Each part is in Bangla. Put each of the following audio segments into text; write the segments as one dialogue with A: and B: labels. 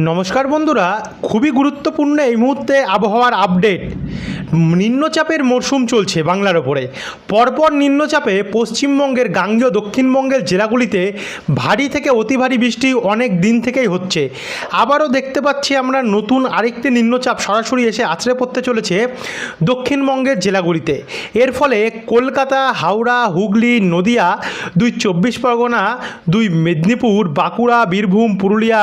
A: নমস্কার বন্ধুরা খুবই গুরুত্বপূর্ণ এই মুহূর্তে আবহাওয়ার আপডেট নিম্নচাপের মরশুম চলছে বাংলার ওপরে। পরপর নিম্নচাপে পশ্চিমবঙ্গের গাঙ্গেয় দক্ষিণবঙ্গের জেলাগুলিতে ভারী থেকে অতি ভারী বৃষ্টি অনেক দিন থেকেই হচ্ছে। আবারও দেখতে পাচ্ছি আমরা নতুন আরেকটি নিম্নচাপ সরাসরি এসে আছড়ে পড়তে চলেছে দক্ষিণবঙ্গের জেলাগুলিতে। এর ফলে কলকাতা, হাওড়া, হুগলি, নদিয়া, দুই চব্বিশ পরগনা, দুই মেদিনীপুর, বাঁকুড়া, বীরভূম, পুরুলিয়া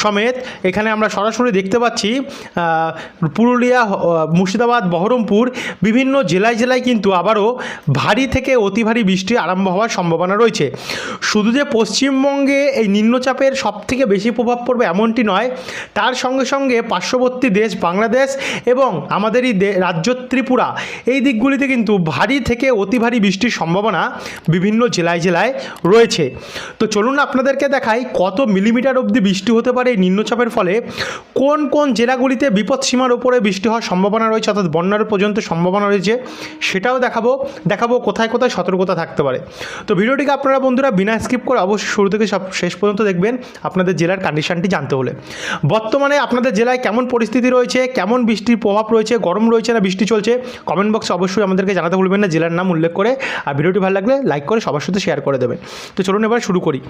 A: সমেত এখানে আমরা সরাসরি দেখতে পাচ্ছি পুরুলিয়া মুর্শিদাবাদ বহরমপুর, বিভিন্ন জেলায় জেলায় কিন্তু আবারও ভারী থেকে অতি ভারী বৃষ্টি আরম্ভ হওয়ার সম্ভাবনা রয়েছে। শুধু যে পশ্চিমবঙ্গে এই নিম্নচাপের সবথেকে বেশি প্রভাব পড়বে এমনটি নয়, তার সঙ্গে সঙ্গে পার্শ্ববর্তী দেশ বাংলাদেশ এবং আমাদেরই দে- রাজ্য ত্রিপুরা, এই দিকগুলিতে কিন্তু ভারী থেকে অতি ভারী বৃষ্টির সম্ভাবনা বিভিন্ন জেলায় জেলায় রয়েছে। তো চলুন আপনাদেরকে দেখাই কত মিলিমিটার অবধি বৃষ্টি হতে পারে এই নিম্নচাপের ফলে, কোন কোন জেলাগুলিতে বিপদসীমার উপরে বৃষ্টি হওয়ার সম্ভাবনা রয়েছে অর্থাৎ বন্যার পর্যন্ত সম্ভাবনা রয়েছে, সেটাও দেখাবো দেখাবো কোথায় কোথায় সতর্কতা থাকতে পারে। তো ভিডিওটিকে আপনারা বন্ধুরা বিনা স্কিপ করে অবশ্যই শুরু থেকে সব শেষ পর্যন্ত দেখবেন আপনাদের জেলার কন্ডিশনটি জানতে হলে। বর্তমানে আপনাদের জেলায় কেমন পরিস্থিতি রয়েছে, কেমন বৃষ্টির প্রভাব রয়েছে, গরম রয়েছে না বৃষ্টি চলছে কমেন্ট বক্সে অবশ্যই আমাদেরকে জানাতে ভুলবেন না, জেলার নাম উল্লেখ করে। আর ভিডিওটি ভালো লাগলে লাইক করে সবার সাথে শেয়ার করে দেবেন। তো চলুন এবার শুরু করি।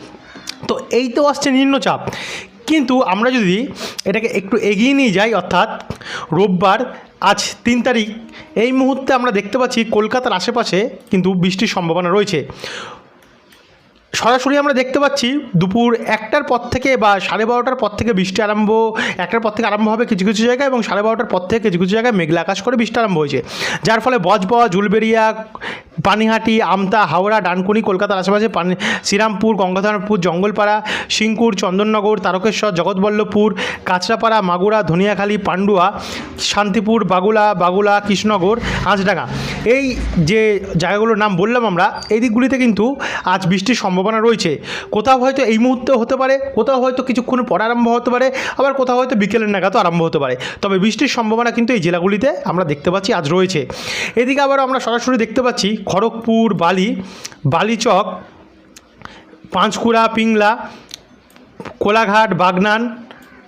A: তো এই তো আসছে নিম্নচাপ কিন্তু আমরা যদি এটাকে একটু এগিয়ে নিয়ে যাই, অর্থাৎ রোববার আজ তিন তারিখ। এই মুহূর্তে আমরা দেখতে পাচ্ছি কলকাতার আশেপাশে কিন্তু বৃষ্টির সম্ভাবনা রয়েছে। সরাসরি আমরা দেখতে পাচ্ছি দুপুর একটার পর থেকে বা সাড়ে বারোটার পর থেকে বৃষ্টি আরম্ভ, একটার পর থেকে আরম্ভ হবে কিছু কিছু জায়গায় এবং সাড়ে বারোটার পর থেকে কিছু কিছু জায়গায় মেঘলা আকাশ করে বৃষ্টি আরম্ভ হয়েছে। যার ফলে বজবজ জুলবেরিয়া পানিহাটি, আমতা, হাওড়া, ডানকুনি, কলকাতার আশেপাশে পানি, শ্রীরামপুর, গঙ্গাধরপুর, জঙ্গলপাড়া সিংকুর চন্দননগর, তারকেশ্বর, জগৎবল্লভপুর, কাঁচরাপাড়া, মাগুরা, ধনিয়াখালী, পান্ডুয়া, শান্তিপুর, বাগুলা বাগুলা, কৃষ্ণনগর হাঁসডাঙ্গা এই যে জায়গাগুলোর নাম বললাম আমরা, এই দিকগুলিতে কিন্তু আজ বৃষ্টির সম্ভাবনা রয়েছে। কোথাও হয়তো এই মুহূর্তে হতে পারে, কোথাও হয়তো কিছুক্ষণ পর আরম্ভ হতে পারে, আবার কোথাও হয়তো বিকেলের নাগাদও আরম্ভ হতে পারে। তবে বৃষ্টির সম্ভাবনা কিন্তু এই জেলাগুলিতে আমরা দেখতে পাচ্ছি আজ রয়েছে। এদিকে আবার আমরা সরাসরি দেখতে পাচ্ছি খড়গপুর, বালি, বালিচক, পাঁচকুড়া, পিংলা, কোলাঘাট, বাগনান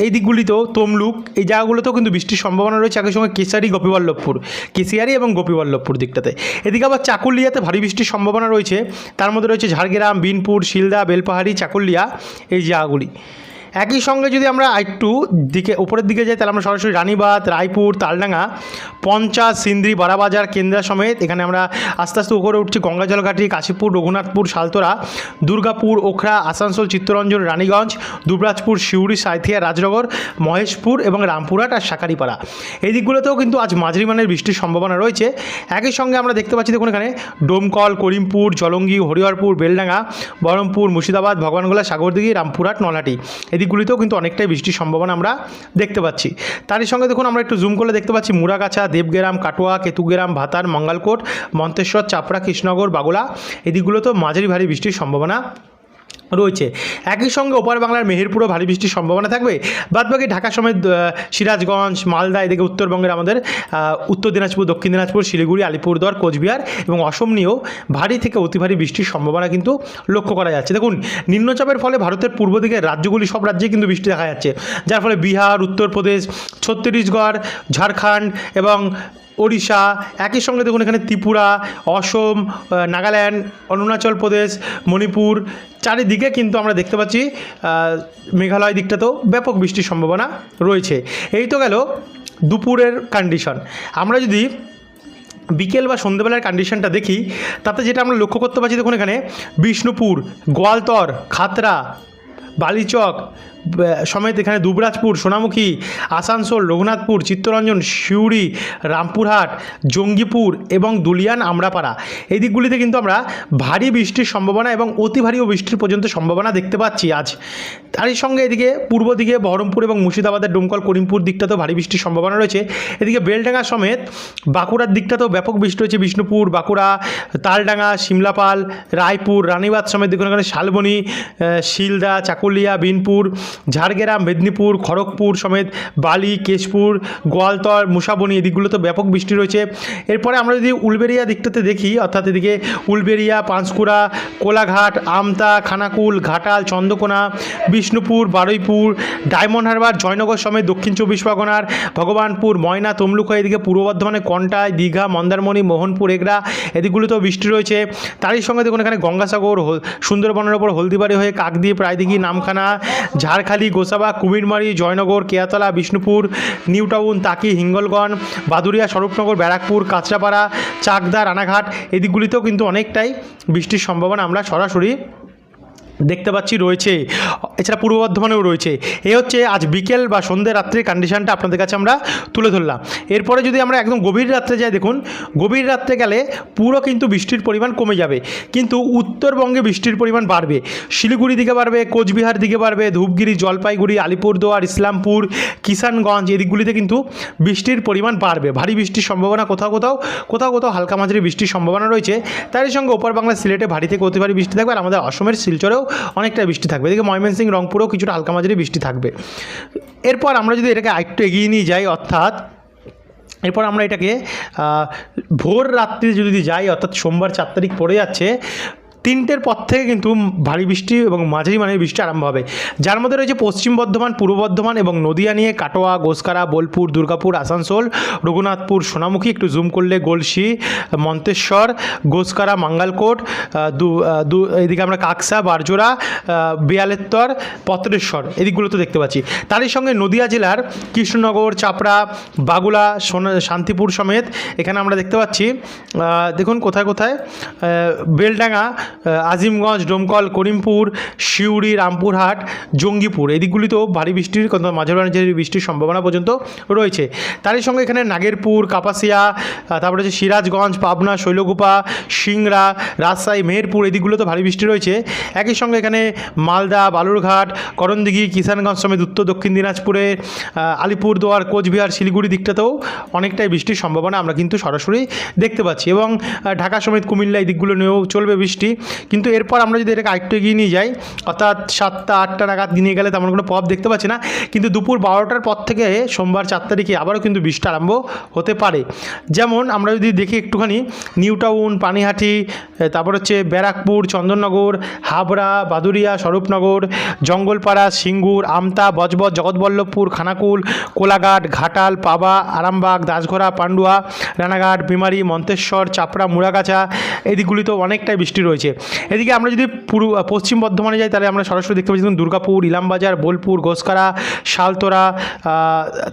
A: এই দিকগুলিতেও তমলুক, এই জায়গাগুলোতেও কিন্তু বৃষ্টির সম্ভাবনা রয়েছে, একই সঙ্গে কেশিয়ারি গোপীবল্লভপুর, কেশিয়ারি এবং গোপীবল্লভপুর দিকটাতে। এদিকে আবার চাকুলিয়াতে ভারী বৃষ্টির সম্ভাবনা রয়েছে, তার মধ্যে রয়েছে ঝাড়গ্রাম, বিনপুর, শিলদা, বেলপাহাড়ি, চাকুলিয়া, এই জায়গাগুলি। একই সঙ্গে যদি আমরা একটু দিকে, উপরের দিকে যাই, তাহলে আমরা সরাসরি রানীবাদ রায়পুর, তালডাঙ্গা, পঞ্চাশ, সিন্দ্রি, বারাবাজার, কেন্দ্রা সমেত এখানে আমরা আস্তে আস্তে উপরে উঠছি। গঙ্গাজলঘাটি, কাশীপুর, রঘুনাথপুর, সালতোরা, দুর্গাপুর, ওখরা, আসানসোল, চিত্তরঞ্জন, রানীগঞ্জ, দুবরাজপুর, সিউড়ি সাঁথিয়া রাজনগর, মহেশপুর এবং রামপুরহাট আর শাকারিপাড়া। এই দিকগুলোতেও কিন্তু আজ মাঝারি মানের বৃষ্টির সম্ভাবনা রয়েছে। একই সঙ্গে আমরা দেখতে পাচ্ছি, দেখুন এখানে, ডোমকল, করিমপুর, জলঙ্গি, হরিহরপুর, বেলডাঙ্গা, বহরমপুর, মুর্শিদাবাদ, ভগবানগোলা, সাগরদিঘি, রামপুরহাট নলাটি এই দিকগুলিতেও কিন্তু অনেকটাই বৃষ্টির সম্ভাবনা আমরা দেখতে পাচ্ছি। তারই সঙ্গে দেখুন আমরা একটু জুম করলে দেখতে পাচ্ছি মুরাগাছা দেবগ্রাম, কাটোয়া, কেতুগ্রাম, ভাতার, মঙ্গালকোট, মন্তেশ্বর, চাপড়া, কৃষ্ণনগর, বাগুলা। এদিকগুলোতেও দিকগুলোতেও মাঝারি ভারী বৃষ্টির সম্ভাবনা রয়েছে। একই সঙ্গে ওপার বাংলার মেহেরপুরও ভারী বৃষ্টির সম্ভাবনা থাকবে। বাদবাকি ঢাকা আহ, সিরাজগঞ্জ মালদা এদিকে উত্তরবঙ্গের আমাদের উত্তর দিনাজপুর দক্ষিণ দিনাজপুর শিলিগুড়ি আলিপুরদুয়ার কোচবিহার এবং অসম নিয়েও ভারী থেকে অতি ভারী বৃষ্টির সম্ভাবনা কিন্তু লক্ষ্য করা যাচ্ছে। দেখুন নিম্নচাপের ফলে ভারতের পূর্ব দিকের রাজ্যগুলি সব রাজ্যে কিন্তু বৃষ্টি দেখা যাচ্ছে। যার ফলে বিহার উত্তরপ্রদেশ ছত্তিশগড় ঝাড়খণ্ড এবং ওড়িশা, একই সঙ্গে দেখুন এখানে ত্রিপুরা, অসম নাগাল্যান্ড, অরুণাচল প্রদেশ, মণিপুর, চারিদিকে কিন্তু আমরা দেখতে পাচ্ছি মেঘালয় দিকটাতেও ব্যাপক বৃষ্টির সম্ভাবনা রয়েছে। এই তো গেল দুপুরের কন্ডিশন আমরা যদি বিকেল বা সন্ধ্যেবেলার কন্ডিশনটা দেখি, তাতে যেটা আমরা লক্ষ্য করতে পারছি দেখুন এখানে, বিষ্ণুপুর, গোয়ালতর, খাতরা, বালিচক সমেত এখানে দুবরাজপুর, সোনামুখী, আসানসোল, রঘুনাথপুর, চিত্তরঞ্জন, সিউড়ি, রামপুরহাট, জঙ্গিপুর এবং দুলিয়ান, আমরাপাড়া। এই দিকগুলিতে কিন্তু আমরা ভারী বৃষ্টির সম্ভাবনা এবং অতি ভারী ও বৃষ্টির পর্যন্ত সম্ভাবনা দেখতে পাচ্ছি আজ। তারই সঙ্গে এদিকে পূর্ব দিকে বহরমপুর এবং মুর্শিদাবাদের ডুমকল, করিমপুর দিকটাতেও ভারী বৃষ্টির সম্ভাবনা রয়েছে। এদিকে বেলডাঙ্গা সমেত বাঁকুড়ার দিকটাতেও ব্যাপক বৃষ্টি রয়েছে। বিষ্ণুপুর, বাঁকুড়া, তালডাঙ্গা, সিমলাপাল, রায়পুর রানীবাদ সমেত দেখুন এখানে শালবনি শিলদা, চাকুলিয়া, বিনপুর ঝাড়গ্রাম, মেদিনীপুর, খড়গপুর সমেত বালি, কেশপুর, গোয়ালতর, মুসাবনি এদিকগুলোতে ব্যাপক বৃষ্টি রয়েছে। এরপরে আমরা যদি উলবেরিয়া দিকটাতে দেখি, অর্থাৎ এদিকে উলবেরিয়া, পাঁশকুড়া, কোলাঘাট, আমতা, খানাকুল, ঘাটাল, চন্দ্রকোনা, বিষ্ণুপুর, বারুইপুর, ডায়মন্ড হারবার, জয়নগর সমেত দক্ষিণ চব্বিশ পরগনার ভগবানপুর, ময়না, তমলুকা এদিকে পূর্ব বর্ধমানে কন্টায় দীঘা, মন্দারমণি, মোহনপুর এগরা এদিকগুলোতেও বৃষ্টি রয়েছে। তারই সঙ্গে দেখুন এখানে গঙ্গাসাগর সুন্দরবনের ওপর হলদিবাড়ি হয়ে কাকদ্বীপ প্রায়দিঘি নামখানা ঝাড়খালি গোসাবা, কুমিরমারি, জয়নগর, কেয়াতলা, বিষ্ণুপুর, নিউটাউন, তাকি হিঙ্গলগঞ্জ বাদুরিয়া স্বরূপনগর, ব্যারাকপুর, কাঁচরাপাড়া, চাকদা, রানাঘাট এদিকগুলিতেও কিন্তু অনেকটাই বৃষ্টির সম্ভাবনা আমরা সরাসরি দেখতে পাচ্ছি রয়েছে। এছাড়া পূর্ব বর্ধমানেও রয়েছে। এ হচ্ছে আজ বিকেল বা সন্ধ্যে রাত্রির কন্ডিশনটা আপনাদের কাছে আমরা তুলে ধরলাম। এরপরে যদি আমরা একদম গভীর রাত্রে যাই, দেখুন, গভীর রাত্রে গেলে পুরো কিন্তু বৃষ্টির পরিমাণ কমে যাবে। কিন্তু উত্তরবঙ্গে বৃষ্টির পরিমাণ বাড়বে। শিলিগুড়ি দিকে বাড়বে, কোচবিহার দিকে বাড়বে, ধূপগিরি, জলপাইগুড়ি, আলিপুরদুয়ার, ইসলামপুর, কিষানগঞ্জ এদিকগুলিতে কিন্তু বৃষ্টির পরিমাণ বাড়বে। ভারী বৃষ্টির সম্ভাবনা কোথাও কোথাও কোথাও কোথাও হালকা মাঝারি বৃষ্টির সম্ভাবনা রয়েছে। তারই সঙ্গে ওপর বাংলা সিলেটে ভারী থেকে অতি ভারী বৃষ্টি থাকবে আর আমাদের অসমের শিলচরেও অনেকটা বৃষ্টি থাকবে। এদিকে ময়মনসিংহ রংপুরেও কিছুটা হালকা মাঝারি বৃষ্টি থাকবে। এরপর আমরা যদি এটাকে আরেকটু এগিয়ে নিয়ে যাই, অর্থাৎ এরপর আমরা এটাকে ভোর রাত্রি যদি যাই, অর্থাৎ সোমবার চার তারিখ পড়ে যাচ্ছে তিনটের পর থেকে কিন্তু ভারী বৃষ্টি এবং মাঝারি মানের বৃষ্টি আরম্ভ হবে। যার মধ্যে রয়েছে পশ্চিম বর্ধমান, পূর্ব বর্ধমান এবং নদিয়া নিয়ে কাটোয়া গোসকারা বোলপুর, দুর্গাপুর, আসানসোল, রঘুনাথপুর, সোনামুখী একটু জুম করলে গলসি মন্তেশ্বর গোসকারা মাঙ্গালকোট দু এদিকে আমরা কাকসা, বারজোড়া বেয়ালেত্তর, পত্রেশ্বর এদিকগুলো তো দেখতে পাচ্ছি। তারই সঙ্গে নদিয়া জেলার কৃষ্ণনগর, চাপড়া, বাগুলা শান্তিপুর সমেত এখানে আমরা দেখতে পাচ্ছি দেখুন কোথায় কোথায় বেলডাঙ্গা আজিমগঞ্জ, ডোমকল, করিমপুর শিউড়ি রামপুরহাট, জঙ্গিপুর। এদিকগুলিতেও ভারী বৃষ্টির মাঝারি মাঝারি বৃষ্টির সম্ভাবনা পর্যন্ত রয়েছে। তারই সঙ্গে এখানে নাগেরপুর, কাপাসিয়া তারপরে হচ্ছে সিরাজগঞ্জ, পাবনা, শৈলকুপা, সিংড়া, রাজশাহী, মেহেরপুর এদিকগুলোতে ভারী বৃষ্টি রয়েছে। একই সঙ্গে এখানে মালদা, বালুরঘাট, করণদিঘি, কিষানগঞ্জ সমেত উত্তর, দক্ষিণ দিনাজপুরে আলিপুরদুয়ার, কোচবিহার, শিলিগুড়ি দিকটাতেও অনেকটাই বৃষ্টির সম্ভাবনা আমরা কিন্তু সরাসরি দেখতে পাচ্ছি। এবং ঢাকা সমেত কুমিল্লা এই দিকগুলো নিয়েও চলবে বৃষ্টি। কিন্তু এরপর আমরা যদি এটাকে আরেকটু এগিয়ে নিয়ে যাই, অর্থাৎ সাতটা, আটটা নাগাদ নিয়ে গেলে তেমন কোনো প্রভাব দেখতে পাচ্ছি না। কিন্তু দুপুর বারোটার পর থেকে সোমবার চার তারিখে আবারও কিন্তু বৃষ্টি আরম্ভ হতে পারে। যেমন আমরা যদি দেখি একটুখানি নিউ টাউন পানিহাটি তারপর হচ্ছে ব্যারাকপুর, চন্দননগর, হাবড়া বাদুরিয়া স্বরূপনগর, জঙ্গলপাড়া, সিঙ্গুর, আমতা, বজবজ, জগৎবল্লভপুর, খানাকুল, কোলাঘাট, ঘাটাল, পাবা, আরামবাগ, দাসঘোড়া, পান্ডুয়া, রানাঘাট বিমারি মন্তেশ্বর, চাপড়া, মুড়াগাছা, এই অনেকটাই বৃষ্টি রয়েছে। এদিকে আমরা যদি পূর্ব পশ্চিম বর্ধমানে যাই তাহলে আমরা সরাসরি দেখতে পাচ্ছি দুর্গাপুর ইলামবাজার বোলপুর ঘোষকারা শালতোরা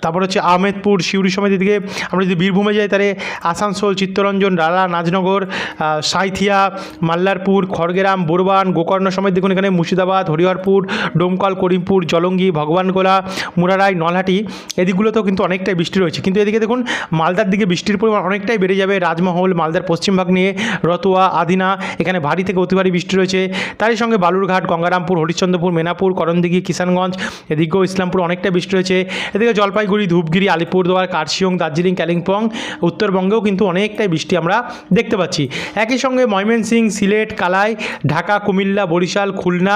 A: তারপর হচ্ছে আহমেদপুর সিউড়ি সমেত এদিকে আমরা যদি বীরভূমে যাই তাহলে আসানসোল চিত্তরঞ্জন রালা নাজনগর আহ, সাঁইথিয়া মাল্লারপুর খড়গ্রাম বোরবান গোকর্ণ সমেত দেখুন এখানে মুর্শিদাবাদ হরিহরপুর ডোমকল করিমপুর জলঙ্গি ভগবানগোলা মুরারাই নলহাটি এদিকগুলোতেও কিন্তু অনেকটাই বৃষ্টি রয়েছে। কিন্তু এদিকে দেখুন মালদার দিকে বৃষ্টির পরিমাণ অনেকটাই বেড়ে যাবে। রাজমহল মালদার পশ্চিমভাগ নিয়ে রতুয়া আদিনা এখানে ভারী থেকে অতি ভারী বৃষ্টি রয়েছে। তারই সঙ্গে বালুরঘাট, গঙ্গারামপুর, হরিশ্চন্দ্রপুর, মেনাপুর, করণদিঘি, কিষানগঞ্জ, এদিকেও ইসলামপুর অনেকটা বৃষ্টি রয়েছে। এদিকে জলপাইগুড়ি, ধূপগিরি, আলিপুরদুয়ার, কার্শিয়ং, দার্জিলিং কালিম্পং উত্তরবঙ্গেও কিন্তু অনেকটাই বৃষ্টি আমরা দেখতে পাচ্ছি। একই সঙ্গে ময়মনসিং সিলেট, কালাই, ঢাকা, কুমিল্লা, বরিশাল, খুলনা,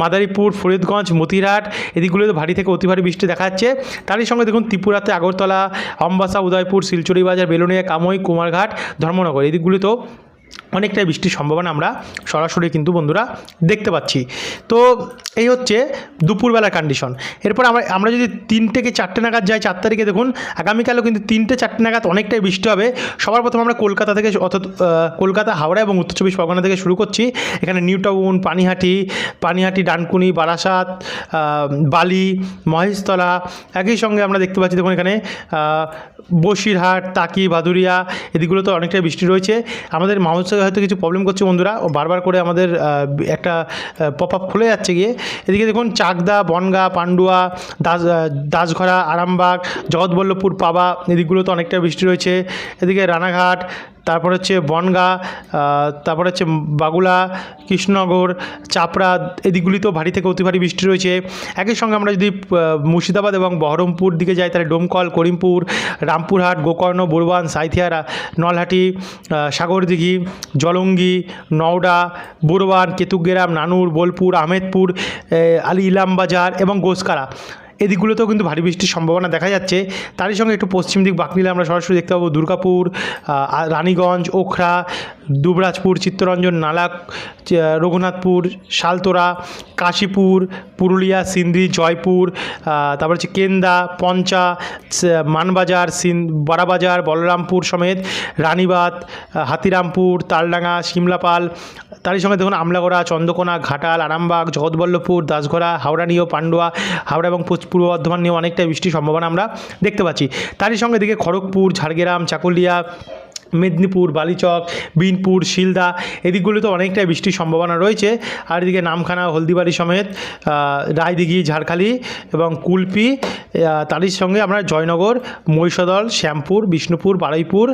A: মাদারীপুর, ফরিদগঞ্জ, মতিরহাট এদিকগুলোতে ভারী থেকে অতি ভারী বৃষ্টি দেখা যাচ্ছে তারই সঙ্গে দেখুন ত্রিপুরাতে আগরতলা, অম্বাসা, উদয়পুর শিলচুরি বাজার বেলুনিয়া, কামই, কুমারঘাট, ধর্মনগর এদিকগুলিতেও অনেকটাই বৃষ্টির সম্ভাবনা আমরা সরাসরি কিন্তু বন্ধুরা দেখতে পাচ্ছি। তো এই হচ্ছে দুপুরবেলার কন্ডিশন এরপর আমরা আমরা যদি তিনটে কি চারটে নাগাদ যাই, চার তারিখে দেখুন, আগামীকালও কিন্তু তিনটে চারটে নাগাদ অনেকটাই বৃষ্টি হবে। সবার প্রথম আমরা কলকাতা থেকে অর্থাৎ কলকাতা, হাওড়া এবং উত্তর চব্বিশ পরগনা থেকে শুরু করছি। এখানে নিউ টাউন, পানিহাটি পানিহাটি, ডানকুনি, বারাসাত বালি, মহেশতলা, একই সঙ্গে আমরা দেখতে পাচ্ছি দেখুন এখানে বসিরহাট, তাকি, ভাদুরিয়া, এদিকগুলোতে অনেকটাই বৃষ্টি রয়েছে। আমাদের মাউসে হয়তো কিছু প্রবলেম করছে বন্ধুরা। ও বারবার করে আমাদের একটা পপ আপ খুলে যাচ্ছে গিয়ে। এদিকে দেখুন, চাকদা, বনগা, পান্ডুয়া, দাস দাসঘরা, আরামবাগ, জগৎবল্লভপুর, পাবা, এদিকগুলোতে অনেকটা বৃষ্টি রয়েছে। এদিকে রানাঘাট তারপর হচ্ছে বনগা তারপর হচ্ছে বাগুলা কৃষ্ণনগর চাপড়া এদিকগুলিতেও ভারী থেকে অতি ভারী বৃষ্টি রয়েছে। একই সঙ্গে আমরা যদি মুর্শিদাবাদ এবং বহরমপুর দিকে যাই তাহলে ডোমকল করিমপুর রামপুরহাট গোকর্ণ বুরবান সাঁইথিয়ারা নলহাটি সাগরদিঘি জলঙ্গি নওডা বুরবান কেতুগ্রাম নানুর বোলপুর আহমেদপুর আহ, আলি ইলামবাজার এবং গোসকারা। এদিকগুলোতেও কিন্তু ভারী বৃষ্টির সম্ভাবনা দেখা যাচ্ছে। তারই সঙ্গে একটু পশ্চিম দিক বাঁক নিলে আমরা সরাসরি দেখতে পাবো দুর্গাপুর রানীগঞ্জ, ওখরা, দুবরাজপুর, চিত্তরঞ্জন, নালাক রঘুনাথপুর, শালতোরা, কাশীপুর, পুরুলিয়া সিন্দি জয়পুর তারপর হচ্ছে কেন্দা, পঞ্চা মানবাজার, সিন, বড়াবাজার, বলরামপুর সমেত রানীবাদ হাতিরামপুর, তালডাঙ্গা শিমলাপাল তারই সঙ্গে দেখুন আমলাগড়া, চন্দ্রকোনা, ঘাটাল, আরামবাগ, জগৎবল্লভপুর দাসঘরা হাওড়া নিয়েও পান্ডুয়া, হাওড়া এবং পূর্ব বর্ধমান নিয়ে অনেকটাই বৃষ্টির সম্ভাবনা আমরা দেখতে পাচ্ছি। তারই সঙ্গে দিকে খড়গপুর, ঝাড়গ্রাম, চাকুলিয়া মেদিনীপুর, বালিচক, বিনপুর, শিলদা এদিকগুলোতে অনেকটাই বৃষ্টির সম্ভাবনা রয়েছে। আর এদিকে নামখানা, হলদিবাড়ি সমেত রায়দিঘি, ঝাড়খালি এবং কুলপি তারই সঙ্গে আমরা জয়নগর, মহিষাদল, শ্যামপুর, বিষ্ণুপুর, বারুইপুর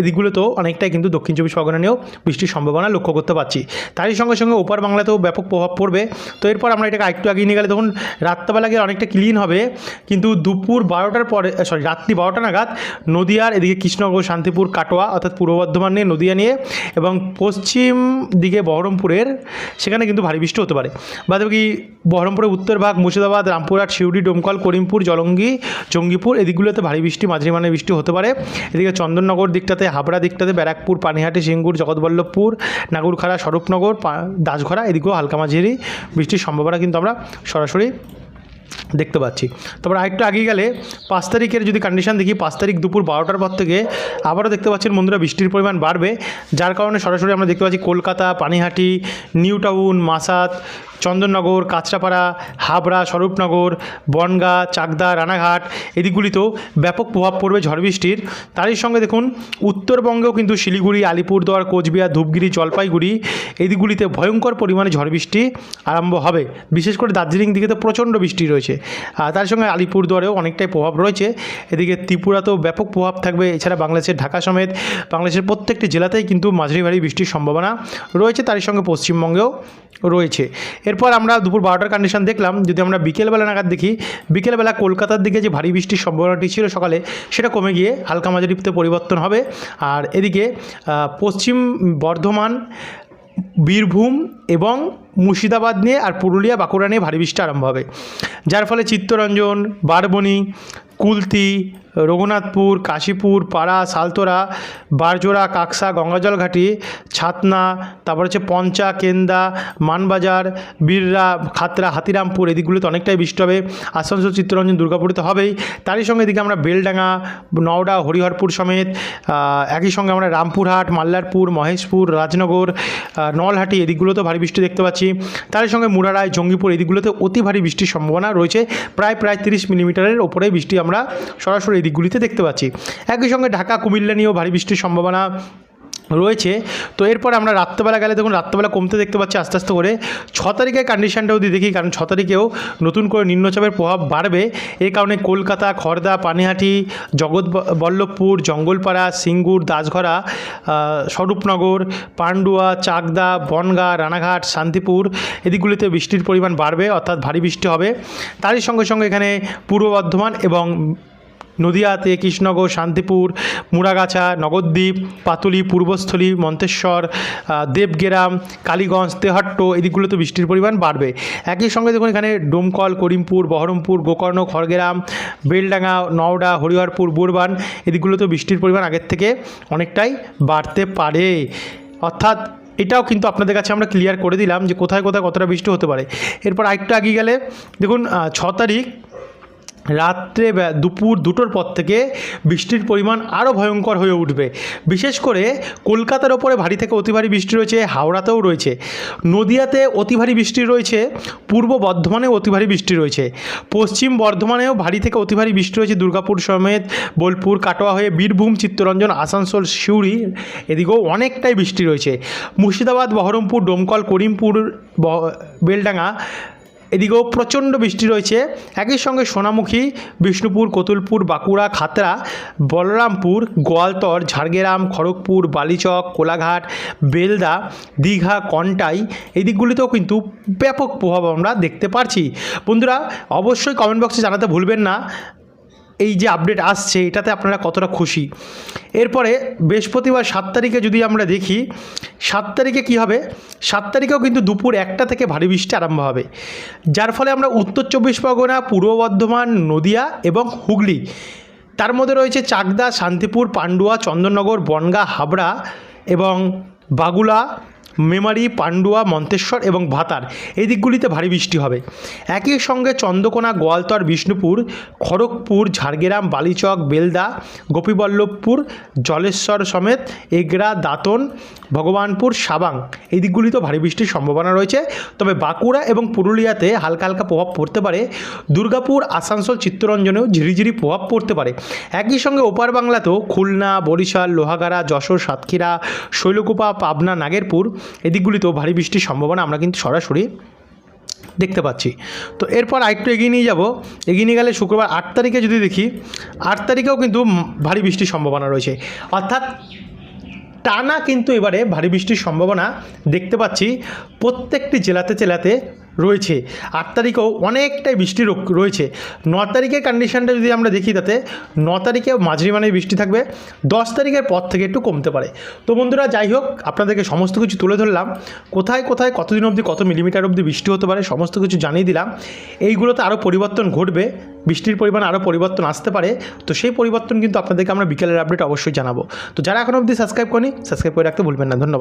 A: এদিকগুলোতেও অনেকটাই কিন্তু দক্ষিণ চব্বিশ পরগনা নিয়েও বৃষ্টির সম্ভাবনা লক্ষ্য করতে পারছি। তারই সঙ্গে সঙ্গে ওপার বাংলাতেও ব্যাপক প্রভাব পড়বে। তো এরপর আমরা এটাকে আরেকটু এগিয়ে নিয়ে গেলে তখন রাত্রেবেলা গিয়ে অনেকটা ক্লিন হবে। কিন্তু দুপুর বারোটার পরে সরি রাত্রি বারোটা নাগাদ নদিয়ার, এদিকে কৃষ্ণনগর, শান্তিপুর কাটোয়া অর্থাৎ পূর্ব বর্ধমান নিয়ে, নদিয়া নিয়ে এবং পশ্চিম দিকে বহরমপুরের, সেখানে কিন্তু ভারী বৃষ্টি হতে পারে। বাদ বাকি বহরমপুরের উত্তর ভাগ, মুর্শিদাবাদ, রামপুরহাট শিউড়ি ডোমকল, করিমপুর, জলঙ্গি, জঙ্গিপুর এদিকগুলোতে ভারী বৃষ্টি, মাঝারি মানের বৃষ্টি হতে পারে। এদিকে চন্দননগর দিকটাতে, হাবড়া দিকটাতে, ব্যারাকপুর, পানিহাটি, সিঙ্গুর, জগৎবল্লভপুর নাগুরখাড়া স্বরূপনগর দাসঘরা, এদিকেও হালকা মাঝারি বৃষ্টির সম্ভাবনা কিন্তু আমরা সরাসরি দেখতে পাচ্ছি। তারপর আরেকটু আগে গেলে পাঁচ তারিখের যদি কন্ডিশান দেখি, পাঁচ তারিখ দুপুর বারোটার পর থেকে আবারও দেখতে পাচ্ছেন বন্ধুরা বৃষ্টির পরিমাণ বাড়বে। যার কারণে সরাসরি আমরা দেখতে পাচ্ছি কলকাতা, পানিহাটি, নিউ টাউন মাসাত চন্দননগর, কাঁচরাপাড়া, হাবড়া, স্বরূপনগর, বনগা, চাকদা, রানাঘাট এদিকগুলিতেও ব্যাপক প্রভাব পড়বে ঝড় বৃষ্টির। তারই সঙ্গে দেখুন, উত্তরবঙ্গেও কিন্তু শিলিগুড়ি, আলিপুরদুয়ার, কোচবিহার, ধূপগিরি, জলপাইগুড়ি এদিকগুলিতে ভয়ঙ্কর পরিমাণে ঝড় বৃষ্টি আরম্ভ হবে। বিশেষ করে দার্জিলিং দিকে তো প্রচণ্ড বৃষ্টি রয়েছে। আর তার সঙ্গে আলিপুরদুয়ারেও অনেকটাই প্রভাব রয়েছে। এদিকে ত্রিপুরাতেও ব্যাপক প্রভাব থাকবে, এছাড়া বাংলাদেশের ঢাকা সমেত বাংলাদেশের প্রত্যেকটি জেলাতেই কিন্তু মাঝারি ভারী বৃষ্টির সম্ভাবনা রয়েছে। তারই সঙ্গে পশ্চিমবঙ্গেও রয়েছে। এরপর আমরা দুপুর বারোটার কন্ডিশন দেখলাম, যদি আমরা বিকেলবেলা নাগাদ দেখি, বিকেলবেলা কলকাতার দিকে যে ভারী বৃষ্টির সম্ভাবনাটি ছিল সকালে, সেটা কমে গিয়ে হালকা মাঝারিতে পরিবর্তন হবে। আর এদিকে পশ্চিম বর্ধমান, বীরভূম এবং মুর্শিদাবাদ নিয়ে আর পুরুলিয়া, বাঁকুড়া নিয়ে ভারী বৃষ্টি আরম্ভ হবে। যার ফলে চিত্তরঞ্জন, বারবনি কুলতি, রঘুনাথপুর, কাশীপুর, পাড়া, সালতোরা, বারজোড়া, কাকসা গঙ্গাজল ঘাটি ছাতনা, তারপর হচ্ছে পঞ্চা, কেন্দা, মানবাজার, বীররা, খাতরা, হাতিরামপুর, এদিকগুলোতে অনেকটাই বৃষ্টি হবে। আসানসোল, চিত্তরঞ্জন, দুর্গাপুরে হবেই। তারই সঙ্গে এদিকে আমরা বেলডাঙ্গা, নওডা, হরিহরপুর সমেত একই সঙ্গে আমরা রামপুরহাট, মাল্লারপুর, মহেশপুর, রাজনগর নলহাটি, এদিকগুলোতেও ভারী বৃষ্টি দেখতে পাচ্ছি। তারই সঙ্গে মুরারায়, জঙ্গিপুর এদিকগুলোতে অতি ভারী বৃষ্টির সম্ভাবনা রয়েছে। প্রায় প্রায় তিরিশ মিলিমিটারের ওপরে বৃষ্টি আমরা সরাসরি এই দিকগুলিতে দেখতে পাচ্ছি। একই সঙ্গে ঢাকা কুমিল্লা নিয়েও ভারী বৃষ্টির সম্ভাবনা রয়েছে। তো এরপর আমরা রাত্রেবেলা গেলে দেখুন, রাত্রেবেলা কমতে দেখতে পাচ্ছি আস্তে আস্তে করে ছ তারিখের কন্ডিশনটাও যদি দেখি, কারণ ছ তারিখেও নতুন করে নিম্নচাপের প্রভাব বাড়বে। এই কারণে কলকাতা খড়দা পানিহাটি, জগৎ বল্লভপুর, জঙ্গলপাড়া, সিঙ্গুর, দাসঘরা স্বরূপনগর, পান্ডুয়া, চাকদা, বনগা, রানাঘাট, শান্তিপুর এদিকগুলিতে বৃষ্টির পরিমাণ বাড়বে, অর্থাৎ ভারী বৃষ্টি হবে। তারই সঙ্গে সঙ্গে এখানে পূর্ব বর্ধমান এবং নদিয়াতে কৃষ্ণনগর শান্তিপুর, মুড়াগাছা নগরদ্বীপ পাতুলি, পূর্বস্থলী, মন্তেশ্বর দেবগেরাম, কালীগঞ্জ, তেহট্ট এদিকগুলোতে বৃষ্টির পরিমাণ বাড়বে। একই সঙ্গে দেখুন এখানে ডোমকল, করিমপুর, বহরমপুর, গোকর্ণ, খড়গ্রাম, বেলডাঙ্গা, নওডা, হরিহরপুর, বুরবান এদিকগুলোতে বৃষ্টির পরিমাণ আগের থেকে অনেকটাই বাড়তে পারে। অর্থাৎ এটাও কিন্তু আপনাদের কাছে আমরা ক্লিয়ার করে দিলাম যে কোথায় কোথায় কতটা বৃষ্টি হতে পারে। এরপর আরেকটু আগে গেলে দেখুন ছ তারিখ রাত্রে দুপুর দুটোর পর থেকে বৃষ্টির পরিমাণ আরও ভয়ঙ্কর হয়ে উঠবে। বিশেষ করে কলকাতার ওপরে ভারী থেকে অতি ভারী বৃষ্টি রয়েছে, হাওড়াতেও রয়েছে। নদিয়াতে অতি ভারী বৃষ্টি রয়েছে, পূর্ব বর্ধমানে অতি ভারী বৃষ্টি রয়েছে। পশ্চিম বর্ধমানেও ভারী থেকে অতি ভারী বৃষ্টি রয়েছে, দুর্গাপুর সমেত বোলপুর, কাটোয়া হয়ে বীরভূম, চিত্তরঞ্জন, আসানসোল, সিউড়ি এদিকেও অনেকটাই বৃষ্টি রয়েছে। মুর্শিদাবাদ, বহরমপুর, ডোমকল, করিমপুর বেলডাঙ্গা এদিকেও প্রচণ্ড বৃষ্টি রয়েছে। একই সঙ্গে সোনামুখী, বিষ্ণুপুর, কতুলপুর, বাঁকুড়া খাতরা বলরামপুর, গোয়ালতর, ঝাড়গ্রাম, খড়গপুর, বালিচক, কোলাঘাট, বেলদা, দীঘা, কন্টাই এই দিকগুলিতেও কিন্তু ব্যাপক প্রভাব আমরা দেখতে পারছি। বন্ধুরা, অবশ্যই কমেন্ট বক্সে জানাতে ভুলবেন না। এই যে আপডেট আসছে, এটাতে আপনারা কতটা খুশি? এরপরে বৃহস্পতিবার সাত তারিখে যদি আমরা দেখি, সাত তারিখে কী হবে? সাত তারিখেও কিন্তু দুপুর একটা থেকে ভারী বৃষ্টি আরম্ভ হবে। যার ফলে আমরা উত্তর চব্বিশ পরগনা, পূর্ব বর্ধমান, নদিয়া এবং হুগলি। তার মধ্যে রয়েছে চাকদা, শান্তিপুর, পান্ডুয়া, চন্দননগর, বনগা, হাবড়া এবং বাগুলা মেমারি, পান্ডুয়া, মন্তেশ্বর এবং ভাতার। এই দিকগুলিতে ভারী বৃষ্টি হবে। একই সঙ্গে চন্দ্রকোনা, গোয়ালতর, বিষ্ণুপুর, খড়গপুর, ঝাড়গ্রাম, বালিচক, বেলদা, গোপীবল্লভপুর, জলেশ্বর সমেত এগরা, দাঁতন, ভগবানপুর, সাবাং। এই দিকগুলিতেও ভারী বৃষ্টির সম্ভাবনা রয়েছে। তবে বাঁকুড়া এবং পুরুলিয়াতে হালকা হালকা প্রভাব পড়তে পারে। দুর্গাপুর, আসানসোল, চিত্তরঞ্জনেও ঝিরিঝিরি প্রভাব পড়তে পারে। একই সঙ্গে ওপার বাংলাতেও খুলনা, বরিশাল, লোহাগাড়া, যশোর, সাতক্ষীরা, শৈলকুপা, পাবনা, নাগেরপুর এই দিকগুলিতেও ভারী বৃষ্টির সম্ভাবনা আমরা কিন্তু সরাসরি দেখতে পাচ্ছি। তো এরপর আরেকটু এগিয়ে নিয়ে যাব। এগিয়ে নিয়ে গেলে শুক্রবার আট তারিখে যদি দেখি, আট তারিখেও কিন্তু ভারী বৃষ্টির সম্ভাবনা রয়েছে। অর্থাৎ টানা কিন্তু এবারে ভারী বৃষ্টির সম্ভাবনা দেখতে পাচ্ছি। প্রত্যেকটি জেলাতে জেলাতে রয়েছে। আট তারিখেও অনেকটাই বৃষ্টি রয়েছে। ন তারিখের কন্ডিশনটা যদি আমরা দেখি তাতে, ন তারিখে মাঝারি মানে বৃষ্টি থাকবে। দশ তারিখের পর থেকে একটু কমতে পারে। তো বন্ধুরা, যাই হোক, আপনাদেরকে সমস্ত কিছু তুলে ধরলাম। কোথায় কোথায় কতদিন অবধি, কত মিলিমিটার অবধি বৃষ্টি হতে পারে, সমস্ত কিছু জানিয়ে দিলাম। এইগুলোতে আরও পরিবর্তন ঘটবে। বৃষ্টির পরিমাণ আরও পরিবর্তন আসতে পারে। তো সেই পরিবর্তন কিন্তু আপনাদেরকে আমরা বিকেলের আপডেট অবশ্যই জানাব। তো যারা এখন অবধি সাবস্ক্রাইব করেনি সাবস্ক্রাইব করে রাখতে ভুলবেন না। ধন্যবাদ।